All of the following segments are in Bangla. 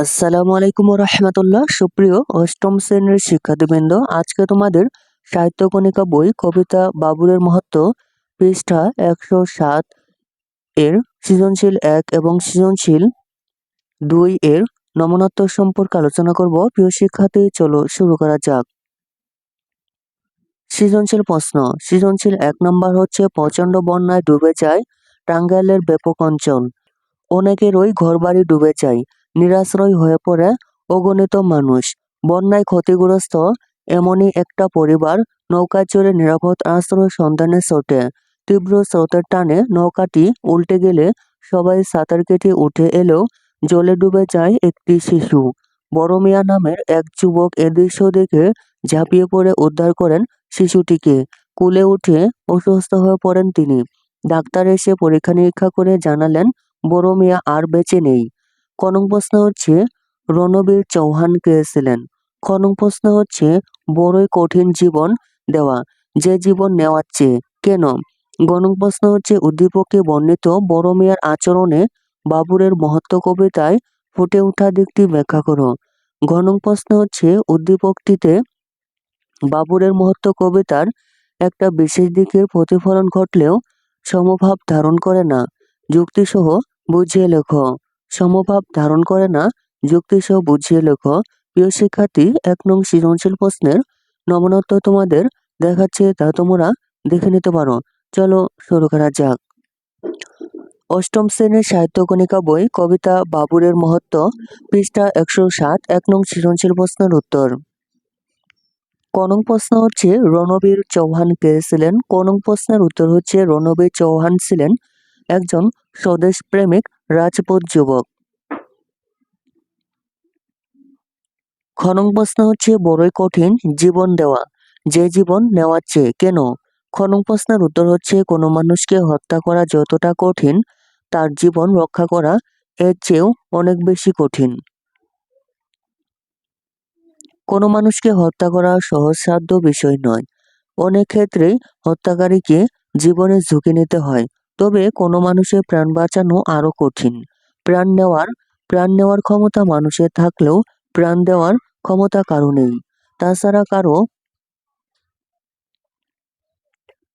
আসসালামু আলাইকুম রহমতুল্লাহ। সুপ্রিয় অষ্টম শ্রেণির শিক্ষার্থীবৃন্দ, আজকে তোমাদের সাহিত্য কণিকা বই কবিতা বাবুরের মহত্ব পৃষ্ঠা একশো সাত এর সৃজনশীল এক এবং সৃজনশীল দুই এর নমনত্ব সম্পর্কে আলোচনা করব। প্রিয় শিক্ষার্থী, চলো শুরু করা যাক। সৃজনশীল প্রশ্ন। সৃজনশীল এক নম্বর হচ্ছে প্রচণ্ড বন্যায় ডুবে যায় টাঙ্গাইলের ব্যাপক অঞ্চল। অনেকেরই ঘরবাড়ি ডুবে যায়। নিরাশ্রয় হয়ে পড়ে অগণিত মানুষ। বন্যায় ক্ষতিগ্রস্ত এমনই একটা পরিবার নৌকা চড়ে নিরাপদ আশ্রয় সন্ধানে ছোটে। তীব্র স্রোতের টানে নৌকাটি উল্টে গেলে সবাই সাঁতার কেটে উঠে এলেও জলে ডুবে যায় একটি শিশু। বড় মিয়া নামের এক যুবক এ দৃশ্য দেখে ঝাঁপিয়ে পড়ে উদ্ধার করেন শিশুটিকে। কুলে উঠে অসুস্থ হয়ে পড়েন তিনি। ডাক্তার এসে পরীক্ষা নিরীক্ষা করে জানালেন বড় মিয়া আর বেঁচে নেই। কনক প্রশ্ন হচ্ছে, রণবীর চৌহান কে ছিলেন? খনক প্রশ্ন হচ্ছে, বড়ই কঠিন জীবন দেওয়া, যে জীবন নেওয়ার চেয়ে, কেন? গণক প্রশ্ন হচ্ছে, উদ্দীপকে বর্ণিত বড় মেয়ার আচরণে বাবুরের মহত্ব কবিতায় ফুটে ওঠা দিকটি ব্যাখ্যা করো। গণক প্রশ্ন হচ্ছে, উদ্দীপকটিতে বাবুরের মহত্ব কবিতার একটা বিশেষ দিকের প্রতিফলন ঘটলেও সমভাব ধারণ করে না। যুক্তিসহ বুঝিয়ে লেখো। সমভাব ধারণ করে না, যুক্তিসহ বুঝিয়ে লেখো, প্রিয় শিক্ষার্থী, এক নং সৃজনশীল প্রশ্নের নমনত্ব তোমাদের দেখাচ্ছে, তা তোমরা দেখে নিতে পারো। চলো শুরু করা যাক। অষ্টম শ্রেণির সাহিত্য কণিকা বই, কবিতা বাবুরের মহত্ব, পৃষ্ঠা একশো সাত, এক নং সৃজনশীল প্রশ্নের উত্তর। কনং প্রশ্ন হচ্ছে, রণবীর চৌহান কে ছিলেন? কনং প্রশ্নের উত্তর হচ্ছে, রণবীর চৌহান ছিলেন একজন স্বদেশ প্রেমিক রাজপুত যুবক। খনং প্রশ্ন হচ্ছে, বড়ই কঠিন জীবন দেওয়া। যে জীবন নেওয়ার চেয়ে কেন? খনং প্রশ্নের উত্তর হচ্ছে, কোনো মানুষকে হত্যা করা যতটা কঠিন, তার জীবন রক্ষা করা এর চেয়েও অনেক বেশি কঠিন। কোনো মানুষকে হত্যা করা সহজসাধ্য বিষয় নয়। অনেক ক্ষেত্রেই হত্যাকারীকে জীবনের ঝুঁকি নিতে হয়। তবে কোনো মানুষের প্রাণ বাঁচানো আরও কঠিন। প্রাণ নেওয়ার প্রাণ নেওয়ার ক্ষমতা মানুষের থাকলেও প্রাণ দেওয়ার ক্ষমতা কারও নেই। তাছাড়া কারও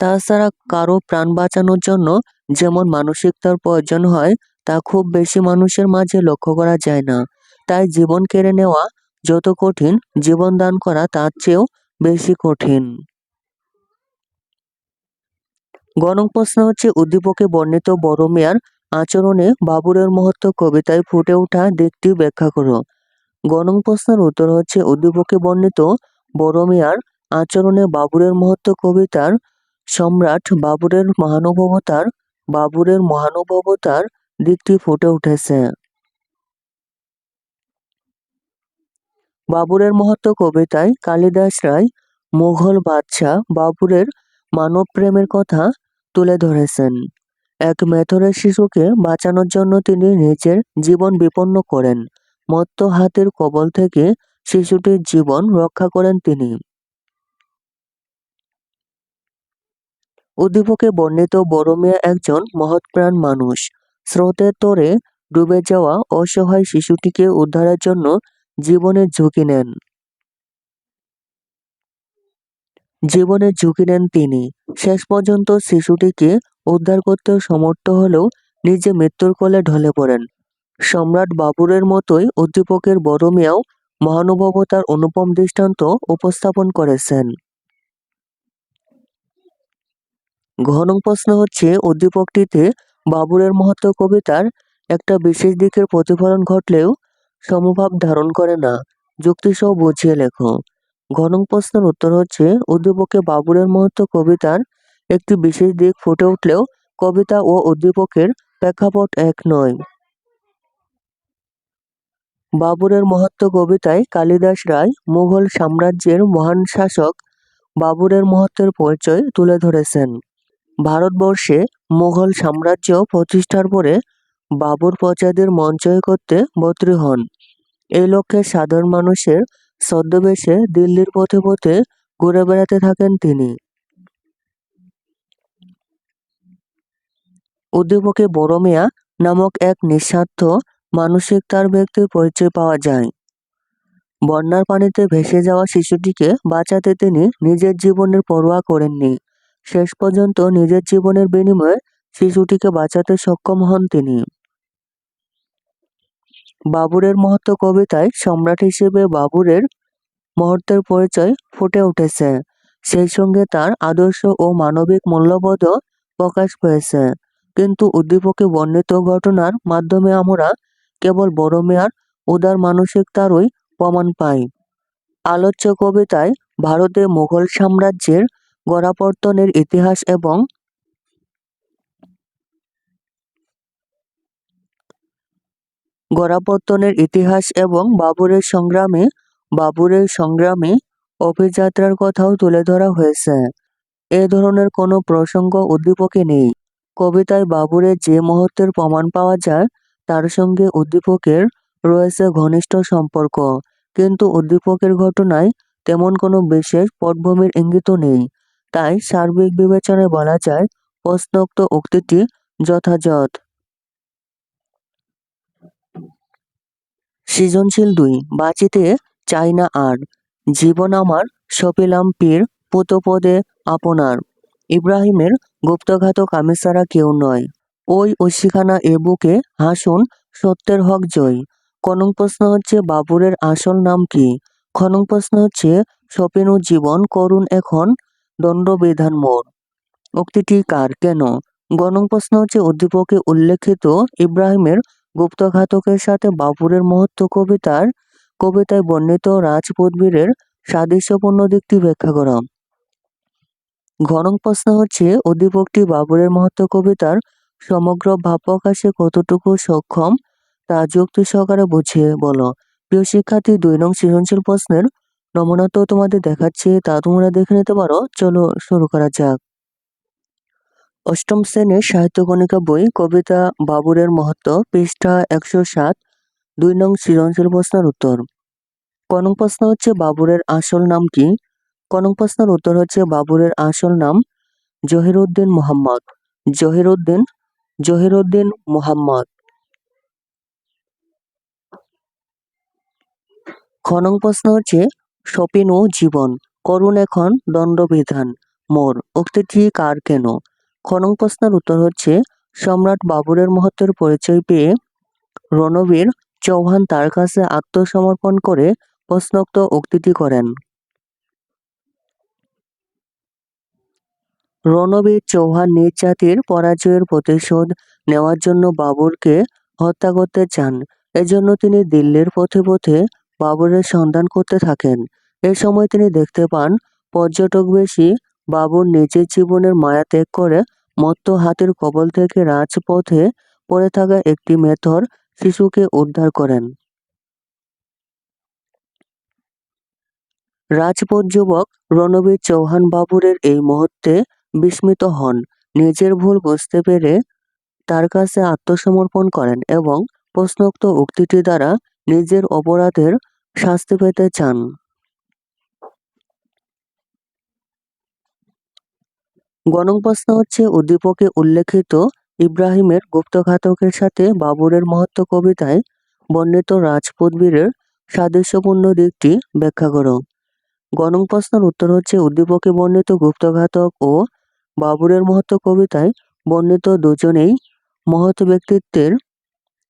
তাছাড়া কারও প্রাণ বাঁচানোর জন্য যেমন মানসিকতার প্রয়োজন হয়, তা খুব বেশি মানুষের মাঝে লক্ষ্য করা যায় না। তাই জীবন কেড়ে নেওয়া যত কঠিন জীবন দান করা তার চেয়েও বেশি কঠিন। গণক প্রশ্ন হচ্ছে, উদ্দীপকে বর্ণিত বড় মেয়ার আচরণে বাবুরের মহত্ব কবিতায় ফুটে ওঠা দিকটি ব্যাখ্যা করো গণং প্রশ্নের উত্তর হচ্ছে, উদ্দীপকে বর্ণিত বড় মিয়ার আচরণে বাবুরের মহত্ব কবিতার সম্রাট বাবুরের মহানুভবতার বাবুরের মহানুভবতার দিকটি ফুটে উঠেছে। বাবুরের মহত্ব কবিতায় কালিদাস রায়, মুঘল বাদশাহ বাবুরের মানব প্রেমের কথা তুলে ধরেছেন। এক মেথরের শিশুকে বাঁচানোর জন্য তিনি নিজের জীবন বিপন্ন করেন। মত্ত হাতের কবল থেকে শিশুটির জীবন রক্ষা করেন তিনি। উদ্দীপকে বর্ণিত বড় মেয়ে একজন মহৎপ্রাণ মানুষ। স্রোতের তোরে ডুবে যাওয়া অসহায় শিশুটিকে উদ্ধারের জন্য জীবনের ঝুঁকি নেন। জীবনের ঝুঁকি নেন তিনি। শেষ পর্যন্ত শিশুটিকে উদ্ধার করতে সমর্থ হলেও নিজে মৃত্যুর কোলে ঢলে পড়েন। সম্রাট বাবুরের মতোই উদ্দীপকের বড় মিয়াও মহানুভবতার অনুপম দৃষ্টান্ত উপস্থাপন করেছেন। ঘন প্রশ্ন হচ্ছে, উদ্দীপকটিতে বাবুরের মহত্ব কবিতার একটা বিশেষ দিকের প্রতিফলন ঘটলেও সমভাব ধারণ করে না। যুক্তিসহ বুঝিয়ে লেখো। ঘন প্রশ্নের উত্তর হচ্ছে উদ্দীপকে বাবুরের মহত্ব কবিতার একটি বিশেষ দিক ফুটে উঠলেও কবিতা ও উদ্দীপকের প্রেক্ষাপট এক নয়। বাবুরের মহত্ব কবিতায় কালিদাস রায় মুঘল সাম্রাজ্যের মহান শাসক বাবুরের মহত্বের পরিচয় তুলে ধরেছেন। ভারতবর্ষে মুঘল সাম্রাজ্য প্রতিষ্ঠার পরে বাবুর প্রজাদের মঞ্চয় করতে বত্রী হন। এই লক্ষ্যে সাধারণ মানুষের ছদ্মবেশে দিল্লির পথে পথে ঘুরে বেড়াতে থাকেন তিনি। উদ্দীপকে বড় মিয়া নামক এক নিঃস্বার্থ মানসিক তার ব্যক্তির পরিচয় পাওয়া যায়। বন্যার পানিতে ভেসে যাওয়া শিশুটিকে বাঁচাতে তিনি নিজের জীবনের পরোয়া করেননি। শেষ পর্যন্ত নিজের জীবনের বিনিময়ে শিশুটিকে বাঁচাতে সক্ষম হন তিনি। বাবুরের মহত্ব কবিতায় সম্রাট হিসেবে বাবুরের মহত্বের পরিচয় ফুটে উঠেছে। সেই সঙ্গে তার আদর্শ ও মানবিক মূল্যবোধও প্রকাশ পেয়েছে। কিন্তু উদ্দীপকে বর্ণিত ঘটনার মাধ্যমে আমরা কেবল বড় মেয়ার উদার মানসিকতারই প্রমাণ পাই। আলোচ্য কবিতায় ভারতে মুঘল সাম্রাজ্যের গোড়াপত্তনের ইতিহাস এবং গোড়াপত্তনের ইতিহাস এবং বাবুরের সংগ্রামে বাবুরের সংগ্রামে অভিযাত্রার কথাও তুলে ধরা হয়েছে। এ ধরনের কোনো প্রসঙ্গ উদ্দীপকে নেই। কবিতায় বাবুরের যে মুহূর্তের প্রমাণ পাওয়া যায়, তার সঙ্গে উদ্দীপকের রয়েছে ঘনিষ্ঠ সম্পর্ক। কিন্তু উদ্দীপকের ঘটনায় তেমন কোনো বিশেষ পটভূমির ইঙ্গিতও নেই। তাই সার্বিক বিবেচনায় বলা যায়, প্রশ্নোক্ত উক্তিটি যথাযথ। সৃজনশীল দুই, বাঁচিতে চাই না আর। জীবন আমার সপিলাম পীর, পুতপদে আপনার। ইব্রাহিমের গুপ্তঘাতক আমি ছাড়া কেউ নয়। ওই ঐশিখানা এ বুকে হাসুন সত্যের হক জয়। কনং প্রশ্ন হচ্ছে বাবুরের আসল নাম কি? খনং প্রশ্ন হচ্ছে, সপিনু জীবন করুন এখন, দণ্ডবিধান মোর। উক্তিটি কার? কেন? গণং প্রশ্ন হচ্ছে উদ্দীপকে উল্লেখিত ইব্রাহিমের গুপ্তঘাতকের সাথে বাবুরের মহত্ব কবিতার, কবিতায় বর্ণিত রাজপুতবীরের সাদৃশ্যপূর্ণ দিকটি ব্যাখ্যা করা। ঘনং প্রশ্ন হচ্ছে উদ্দীপকটি বাবুরের মহত্ব কবিতার সমগ্র ভাব প্রকাশে কতটুকু সক্ষম, তা যুক্তি সহকারে বুঝিয়ে বলো। প্রিয় শিক্ষার্থী, দুই নং সৃজনশীল প্রশ্নের নমুনা তো তোমাদের দেখাচ্ছি, তা তোমরা দেখে নিতে পারো। চলো শুরু করা যাক। অষ্টম শ্রেণির সাহিত্য কণিকা বই কবিতা বাবুরের মহত্ব, পৃষ্ঠা একশো সাত, দুই নং সৃজনশীল প্রশ্নের উত্তর। কনং প্রশ্ন হচ্ছে বাবুরের আসল নাম কি? কনং প্রশ্নের উত্তর হচ্ছে বাবুরের আসল নাম জহিরুদ্দিন মোহাম্মদ। জহিরুদ্দিন জহিরুদ্দিন মোহাম্মদ। খনং প্রশ্ন হচ্ছে সপিন ও জীবন করুন এখন দণ্ডবিধান, মোর উক্তিটি কার, কেন? খনং প্রশ্নের উত্তর হচ্ছে, সম্রাট বাবরের মহত্বের পরিচয় পেয়ে রণবীর চৌহান তার কাছে আত্মসমর্পণ করে প্রশ্নোক্ত উক্তিটি করেন। রণবীর চৌহান নিজ জাতির পরাজয়ের প্রতিশোধ নেওয়ার জন্য বাবুরকে হত্যা করতে চান। এজন্য তিনি দিল্লির পথে পথে বাবরের সন্ধান করতে থাকেন। এ সময় তিনি দেখতে পান, পর্যটক বেশি বাবুর নিজের জীবনের মায়া ত্যাগ করে মত্ত হাতির কবল থেকে রাজপথে পড়ে থাকা একটি মেথর শিশুকে উদ্ধার করেন। রাজপথ যুবক রণবীর চৌহান বাবুরের এই মুহূর্তে বিস্মিত হন। নিজের ভুল বুঝতে পেরে তার কাছে আত্মসমর্পণ করেন এবং প্রশ্নোক্ত উক্তিটি দ্বারা নিজের অপরাধের শাস্তি পেতে চান। গণং প্রশ্ন হচ্ছে উদ্দীপকে উল্লেখিত ইব্রাহিমের গুপ্তঘাতকের সাথে বাবুরের মহত্ব কবিতায় বর্ণিত রাজপুত বীরের সাদৃশ্যপূর্ণ দিকটি ব্যাখ্যা করো। গণং প্রশ্নের উত্তর হচ্ছে উদ্দীপকে বর্ণিত গুপ্তঘাতক ও বাবুরের মহত্ব কবিতায় বর্ণিত দুজনেই মহৎ ব্যক্তিত্বের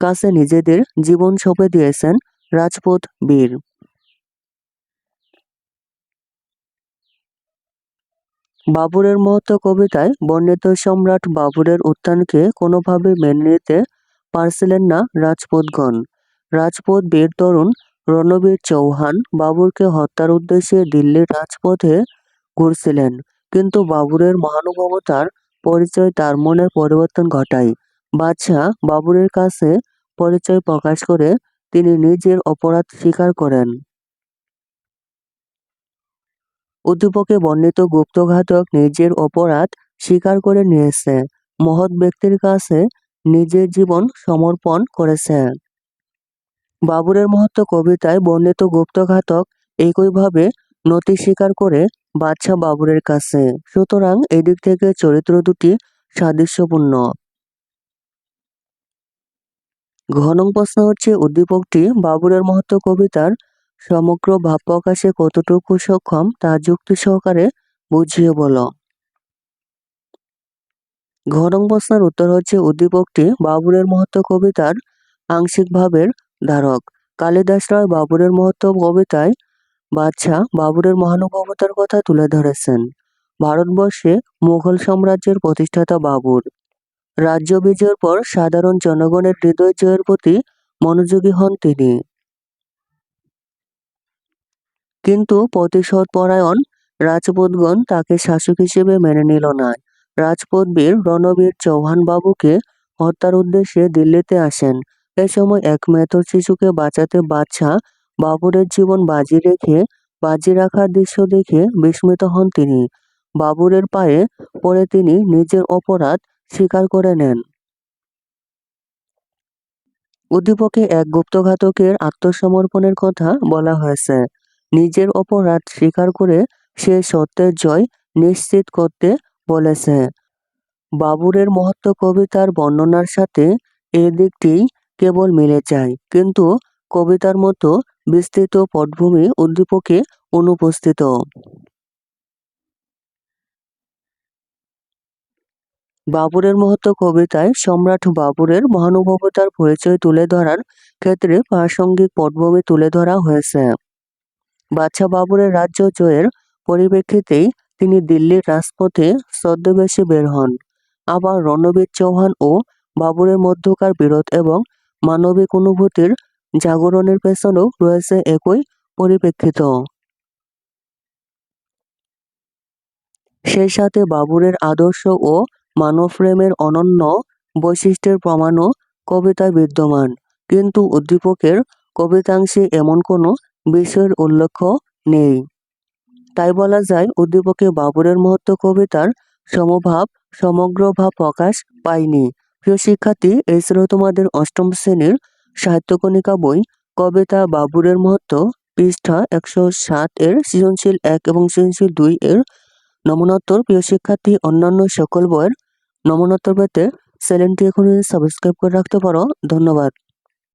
কাছে নিজেদের জীবন সঁপে দিয়েছেন রাজপুত বীর। বাবুরের মহত্ব কবিতায় বর্ণিত সম্রাট বাবুরের উত্থানকে কোনোভাবে মেনে নিতে পারছিলেন না রাজপুতগণ। রাজপুত বীর তরুণ রণবীর চৌহান বাবুরকে হত্যার উদ্দেশ্যে দিল্লির রাজপথে ঘুরছিলেন। কিন্তু বাবুরের মহানুভবতার পরিচয় তার মনের পরিবর্তন ঘটায়। বাদশাহ বাবুরের কাছে পরিচয় প্রকাশ করে তিনি নিজের অপরাধ স্বীকার করেন। উদ্দীপকে বর্ণিত গুপ্তঘাতক নিজের অপরাধ স্বীকার করে নিয়েছে। মহৎ ব্যক্তির কাছে নিজের জীবন সমর্পণ করেছে। বাবুরের মহত্ব কবিতায় বর্ণিত গুপ্তঘাতক একইভাবে নতি স্বীকার করে বাদশাহ বাবুরের কাছে। সুতরাং এদিক থেকে চরিত্র দুটি সাদৃশ্যপূর্ণ। ঘ নং প্রশ্ন হচ্ছে, উদ্দীপকটি বাবুরের মহত্ব কবিতার সমগ্র ভাব প্রকাশে কতটুকু সক্ষম, তা যুক্তি সহকারে বুঝিয়ে বলো। ঘ নং প্রশ্নের উত্তর হচ্ছে উদ্দীপকটি বাবুরের মহত্ব কবিতার আংশিক ভাবের ধারক। কালিদাস রায় বাবুরের মহত্ব কবিতায় বাদশাহ বাবুরের মহানুভবতার কথা তুলে ধরেছেন। ভারতবর্ষে মুঘল সাম্রাজ্যের প্রতিষ্ঠাতা বাবুর। রাজ্য বিজয়ের পর সাধারণ জনগণের হৃদয় জয়ের প্রতি মনোযোগী হন তিনি। কিন্তু প্রতিশোধ পরায়ণ রাজপুতগণ তাকে শাসক হিসেবে মেনে নিল না। রাজপুত বীর রণবীর চৌহান বাবুকে হত্যার উদ্দেশ্যে দিল্লিতে আসেন। এ সময় এক মেথর শিশুকে বাঁচাতে বাদশাহ বাবুরের জীবন বাজি রেখে, বাজি রাখার দৃশ্য দেখে বিস্মিত হন তিনি। বাবুরের পায়ে পরে তিনি নিজের অপরাধ স্বীকার করে নেন। উদ্দীপকে এক গুপ্তঘাতকের আত্মসমর্পণের কথা বলা হয়েছে। নিজের অপরাধ স্বীকার করে সে সত্যের জয় নিশ্চিত করতে বলেছে। বাবুরের মহত্ব কবিতার বর্ণনার সাথে এ দিকটি কেবল মিলে যায়, কিন্তু কবিতার মতো বিস্তৃত পটভূমি উদ্দীপকে অনুপস্থিত। বাবুরের মহত্ব কবিতায় সম্রাট বাবুরের মহানুভবতার পরিচয় তুলে ধরার ক্ষেত্রে প্রাসঙ্গিক পটভূমি তুলে ধরা হয়েছে। বাদশাহ বাবুরের রাজ্য জয়ের পরিপ্রেক্ষিতেই তিনি দিল্লির রাজপথে ছদ্মবেশে বের হন। আবার রণবীর চৌহান ও বাবুরের মধ্যকার বিরোধ এবং মানবিক অনুভূতির জাগরণের পেছনেও রয়েছে একই পরিপ্রেক্ষিত। সেই সাথে বাবুরের আদর্শ ও মানবপ্রেমের অনন্য বৈশিষ্ট্যের প্রমাণও কবিতায় বিদ্যমান। কিন্তু উদ্দীপকের কবিতাংশে এমন কোনো বিষয়ের উল্লেখ নেই। তাই বলা যায়, উদ্দীপকে বাবুরের মহত্ব কবিতার সমভাব, সমগ্র ভাব প্রকাশ পায়নি। প্রিয় শিক্ষার্থী, এই ছিল তোমাদের অষ্টম শ্রেণির সাহিত্যকণিকা বই। কবিতা বাবুরের মহত্ব, পৃষ্ঠা একশো সাত এর সৃজনশীল এক এবং সৃজনশীল দুই এর নমুনোত্তর। প্রিয় শিক্ষার্থী, অন্যান্য সকল বইয়ের নমুনোত্তর পেতে চ্যানেলটি এখনই সাবস্ক্রাইব করে রাখতে পারো। ধন্যবাদ।